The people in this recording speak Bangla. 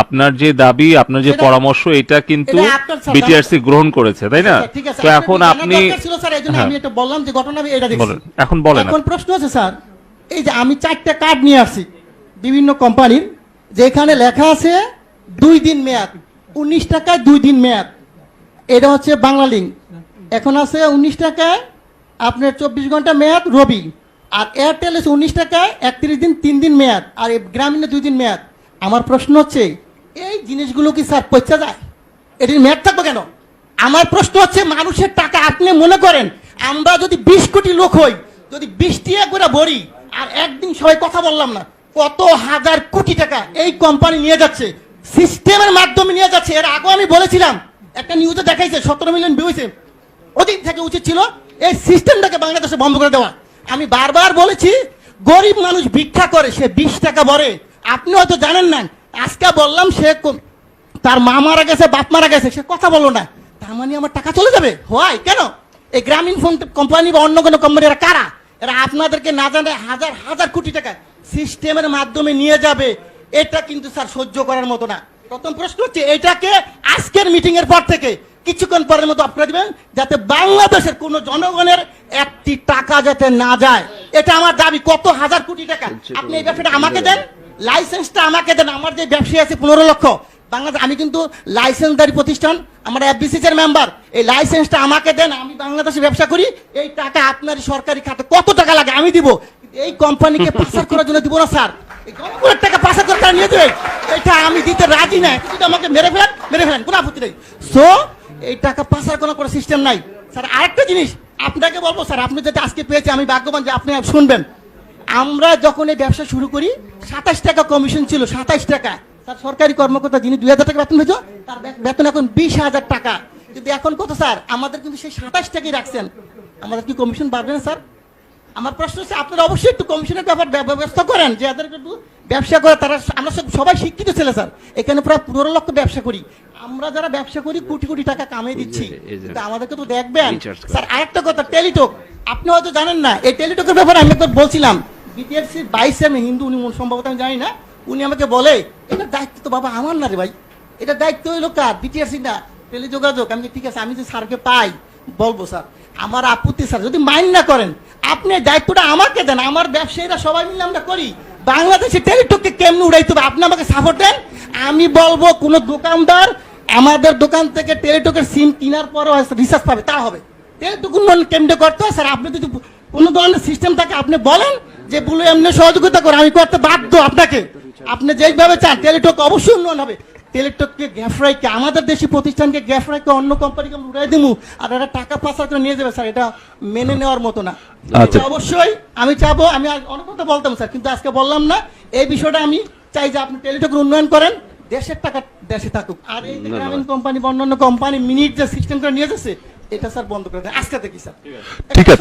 আপনার যে দাবি আপনার যে পরামর্শ এটা কিন্তু বিটিআরসি গ্রহণ করেছে তাই না? তো এখন আপনি হ্যাঁ, আমি এটা বললাম যে ঘটনা আমি এটা দেখছি। এখন বলেন এখন প্রশ্ন আছে স্যার এই যে আমি চারটা কার্ড নিয়ে আসছি বিভিন্ন কোম্পানির যেখানে লেখা আছে দুই দিন মেয়াদ উনিশ টাকায় দুই দিন মেয়াদ। এটা হচ্ছে বাংলা লিঙ্ক এখন আছে উনিশ টাকায় আপনার চব্বিশ ঘণ্টা মেয়াদ রবি আর এয়ারটেল আছে উনিশ টাকায় একত্রিশ দিন তিন দিন মেয়াদ আর গ্রামীণে দুই দিন মেয়াদ। আমার প্রশ্ন হচ্ছে, এই জিনিসগুলো কি স্যার পচা যায়? এটির মেয়াদ থাকবে কেন? আমার প্রশ্ন হচ্ছে, মানুষের টাকা আপনি মনে করেন, আমরা যদি বিশ কোটি লোক হই, যদি টিয়া করে ভরি, আর একদিন সবাই কথা বললাম না, কত হাজার কোটি টাকা এই কোম্পানি নিয়ে যাচ্ছে সিস্টেমের মাধ্যমে নিয়ে যাচ্ছে। এর আগেও আমি বলেছিলাম, একটা নিউজে দেখাইছে, সতেরো মিলিয়ন ভিউ ওদিক থেকে উচিত ছিল, এই সিস্টেমটাকে বাংলাদেশে বন্ধ করে দেওয়া। আমি বারবার বলেছি গরিব মানুষ ভিক্ষা করে, সে বিশ টাকা ভরে। আপনি হয়তো জানেন না, আজকে বললাম সে তার মা মারা গেছে, বাপ মারা গেছে, সে কথা বলল না। তার মানে আমার টাকা চলে যাবে? হয়? কেন? এই গ্রামীণ ফোন কোম্পানি বা অন্য কোনো কোম্পানি এরা কারা? এরা আপনাদেরকে না জানে হাজার হাজার কোটি টাকা সিস্টেমের মাধ্যমে নিয়ে যাবে। এটা কিন্তু স্যার সহ্য করার মতো না। প্রথম প্রশ্ন হচ্ছে, এটাকে আজকের মিটিং এর পর থেকে কিছুক্ষণ পরের মতো আপনারা দিবেন, যাতে বাংলাদেশের কোন জনগণের একটি টাকা যাতে না যায়। এটা আমার দাবি। কত হাজার কোটি টাকা? আপনি এই ব্যবসাটা আমাকে দেন? লাইসেন্সটা আমাকে দেন। আমার যে ব্যবসায়ী আছে পনেরো লক্ষ। বাংলাদেশ আমি কিন্তু লাইসেন্সদারি প্রতিষ্ঠান। আমার এফবিসি এর মেম্বার এই লাইসেন্সটা আমাকে দেন। আমি বাংলাদেশে ব্যবসা করি। এই টাকা আপনার সরকারি খাতে কত টাকা লাগে আমি দিব। এই কোম্পানিকে পাচার করার জন্য দিব না স্যার। এই জনগণের টাকা পাচার করে তারা নিয়ে দেবে এটা আমি দিতে রাজি না। কিন্তু আমাকে মেরে ফেলেন মেরে ফেলেন কোনো আপত্তি নেই। সো এই টাকা পাচার করার কোনো সিস্টেম নাই। স্যার আরেকটা জিনিস। আপনাকে বলব, স্যার, আপনি যদি আজকে পেয়েছে আমি ভাগ্যবান যে আপনি শুনবেন। আমরা যখন এই ব্যবসা শুরু করি, সাতাশ টাকা কমিশন ছিল, সাতাশ টাকা। তার সরকারি কর্মকর্তা যিনি দুই হাজার টাকা বেতন পেয়েছ তার বেতন এখন বিশ হাজার টাকা। কিন্তু এখন কত, স্যার? আমাদের কিন্তু সেই সাতাশ টাকাই রাখছেন। আমাদের কি কমিশন বাড়বে না, স্যার? আমার প্রশ্ন হচ্ছে, আপনারা অবশ্যই একটু কমিশনের ব্যাপার ব্যবস্থা করেন, যে যাদের একটু ব্যবসা করে, তারা আমরা সব সবাই শিক্ষিত ছেলে, স্যার। এখানে প্রায় পনেরো লক্ষ ব্যবসা করি। আমরা যারা ব্যবসা করি কোটি কোটি টাকা কামিয়ে দিচ্ছি। কিন্তু আমাদেরকে তো দেখবেন। স্যার আরেকটা কথা টেলিটক আপনি হয়তো জানেন না এই টেলিটকের ব্যাপারে আমি একবার বলছিলাম। বিটিআরসি বাইশে আমি হিন্দু উনি সম্ভবত আমি জানি না। উনি আমাকে বলে এটা দায়িত্ব তো বাবা আমার না রে ভাই। এটা দায়িত্ব হইল কার? বিটিআরসি না। টেলিযোগাযোগ। আমি ঠিক আছে আমি যে স্যারকে পাই বলব স্যার। আমার আপত্তি স্যার যদি মাইন্ড না করেন আপনি দায়িত্বটা আমাকে দেন। আমার ব্যবসায়ীরা সবাই মিলে আমরা করি। বাংলাদেশে টেলিটককে কেমনে উড়াইতে হবে? আপনি আমাকে সাপোর্ট দেন। আমি বলব কোনো দোকানদার আমাদের দোকান থেকে টেলিটকের সিম কেনার পরও রিসার্চ পাবে তা হবে। টেলিটক উন্নয়ন কেন্দ্র করতে হয় স্যার আপনি যদি কোনো ধরনের সিস্টেম থাকে আপনি বলেন যে বলে এমনি সহযোগিতা করে আমি করতে বাধ্য আপনাকে। আপনি যেইভাবে চান টেলিটক অবশ্যই উন্নয়ন হবে। টেলিটককে গ্যাফরাইকে আমাদের দেশি প্রতিষ্ঠানকে গ্যাফরাইকে অন্য কোম্পানিকে উড়াই দিমু আর এটা টাকা পাচার করে নিয়ে যাবে স্যার এটা মেনে নেওয়ার মতো না। আচ্ছা। অবশ্যই আমি চাবো আমি অনেক কথা বলতাম স্যার কিন্তু আজকে বললাম না। এই বিষয়টা আমি চাই যে আপনি টেলিটকের উন্নয়ন করেন। দেশের টাকা দেশে থাকুক। আর এই যে গ্রামীণ কোম্পানি বা অন্যান্য কোম্পানি মিনিট যে সিস্টেম করে নিয়ে যাচ্ছে এটা স্যার বন্ধ করে দেয় আজকে দেখি স্যার। ঠিক আছে।